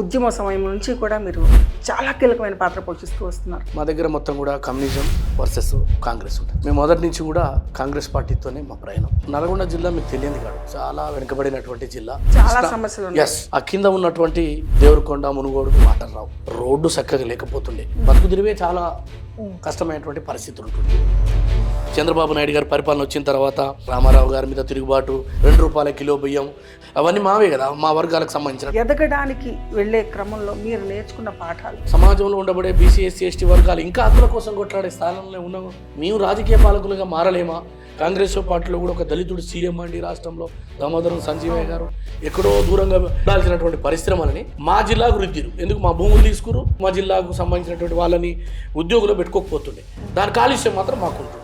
ఉద్యమ సమయం నుంచి కూడా మీరు చాలా కీలకమైన పాత్ర పోషిస్తూ వస్తున్నారు. మా దగ్గర మొత్తం కూడా కమ్యూనిజం వర్సెస్ కాంగ్రెస్ ఉంటుంది. మేము మొదటి నుంచి కూడా కాంగ్రెస్ పార్టీతోనే మా ప్రయాణం. నల్గొండ జిల్లా మీకు తెలియదు కాదు. చాలా వెనుకబడినటువంటి జిల్లా. చాలా సమస్యలు ఎస్ ఆ కింద ఉన్నటువంటి దేవరకొండ మునుగోడు వాటర్ రావు రోడ్డు చక్కగా లేకపోతుండే. బతుకు తిరిగే చాలా కష్టమైనటువంటి పరిస్థితులు ఉంటుంది చంద్రబాబు నాయుడు గారి పరిపాలన వచ్చిన తర్వాత రామారావు గారి మీద తిరుగుబాటు రెండు రూపాయల కిలో బియ్యం అవన్నీ మావే కదా మా వర్గాలకు సంబంధించిన. ఎదగడానికి వెళ్ళే క్రమంలో మీరు నేర్చుకున్న పాఠాలు? సమాజంలో ఉండబడే బీసీ ఎస్సీ ఎస్టీ వర్గాలు ఇంకా హక్కుల కోసం కొట్లాడే స్థానంలో ఉన్నాము మేము రాజకీయ పాలకులుగా మారలేమా? కాంగ్రెస్ పార్టీలో కూడా ఒక దళితుడు సీఎం అండి రాష్ట్రంలో దామోదరం సంజీవయ్య గారు. ఎక్కడో దూరంగా ఉండాల్సినటువంటి పరిశ్రమలని మా జిల్లాకు రుద్దిరు ఎందుకు? మా భూములు తీసుకురు మా జిల్లాకు సంబంధించినటువంటి వాళ్ళని ఉద్యోగులు పెట్టుకోకపోతుండే. దాని కాలుష్యం మాత్రం మాకు ఉంటుండే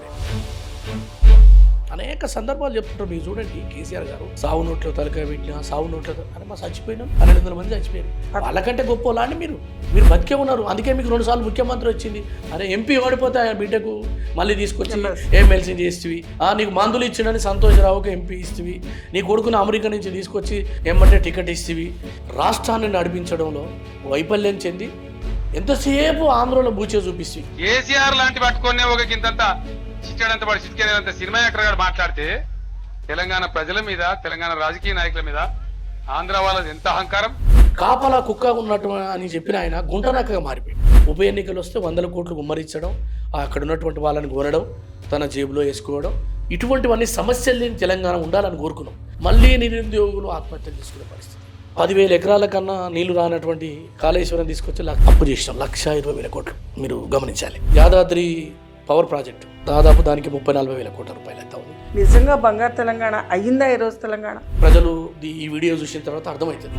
అనేక సందర్భాలు చెప్తుంటారు మీరు చూడండి కేసీఆర్ గారు. సావు నోట్లో తలకాయ పెట్టినా సావు నోట్లో అరే మా చచ్చిపోయినాం పన్నెండు వందల మంది చచ్చిపోయారు. వాళ్ళకంటే గొప్పలా అండి మీరు. మీరు బతికే ఉన్నారు. అందుకే మీకు రెండు సార్లు ముఖ్యమంత్రి వచ్చింది. అరే ఎంపీ ఓడిపోతే ఆయన బిడ్డకు మళ్ళీ తీసుకొచ్చి ఎమ్మెల్సీ చేస్తేవి ఆ నీకు మందులు ఇచ్చిండని సంతోషరావుకి ఎంపీ ఇస్తేవి. నీ కొడుకుని అమెరికా నుంచి తీసుకొచ్చి ఎమ్మంటే టికెట్ ఇస్తేవి. రాష్ట్రాన్ని నడిపించడంలో వైఫల్యం చెంది ఎంతసేపు ఆంధ్రలో బూచే చూపిస్తేవి? కేసీఆర్ లాంటి పట్టుకొని ఒక గింతంత చిచ్చాడంత వాడు చిట్కేదంత సినిమా యాక్టర్ గారు మాట్లాడితే తెలంగాణ ప్రజల మీద తెలంగాణ రాజకీయ నాయకుల మీద ఆంధ్ర వాళ్ళది ఎంత అహంకారం? కాపలా కుక్క ఉన్నట్టు అని చెప్పిన ఆయన గుంటనక్కగా మారిపోయింది ఉప ఎన్నికలు వస్తే వందల కోట్లు గుమ్మరించడం అక్కడ ఉన్నటువంటి వాళ్ళని కోరడం తన జేబులో వేసుకోవడం ఇటువంటివన్నీ సమస్యలు లేని తెలంగాణ ఉండాలని కోరుకున్నాం. మళ్ళీ నిరుద్యోగులు ఆత్మహత్య చేసుకునే పరిస్థితి. పదివేల ఎకరాల కన్నా నీళ్ళు రానటువంటి కాళేశ్వరం తీసుకొచ్చి లక్ష- అప్పు చేసినాం. లక్ష ఇరవై వేల కోట్లు మీరు గమనించాలి. Yadadri power project. దాదాపు దానికి ముప్పై నలభై వేల కోట్ల రూపాయలు ఎంత ఉంది? నిజంగా బంగారు తెలంగాణ అయ్యిందా ఈరోజు తెలంగాణ? ప్రజలు ఈ వీడియో చూసిన తర్వాత అర్థమవుతుంది.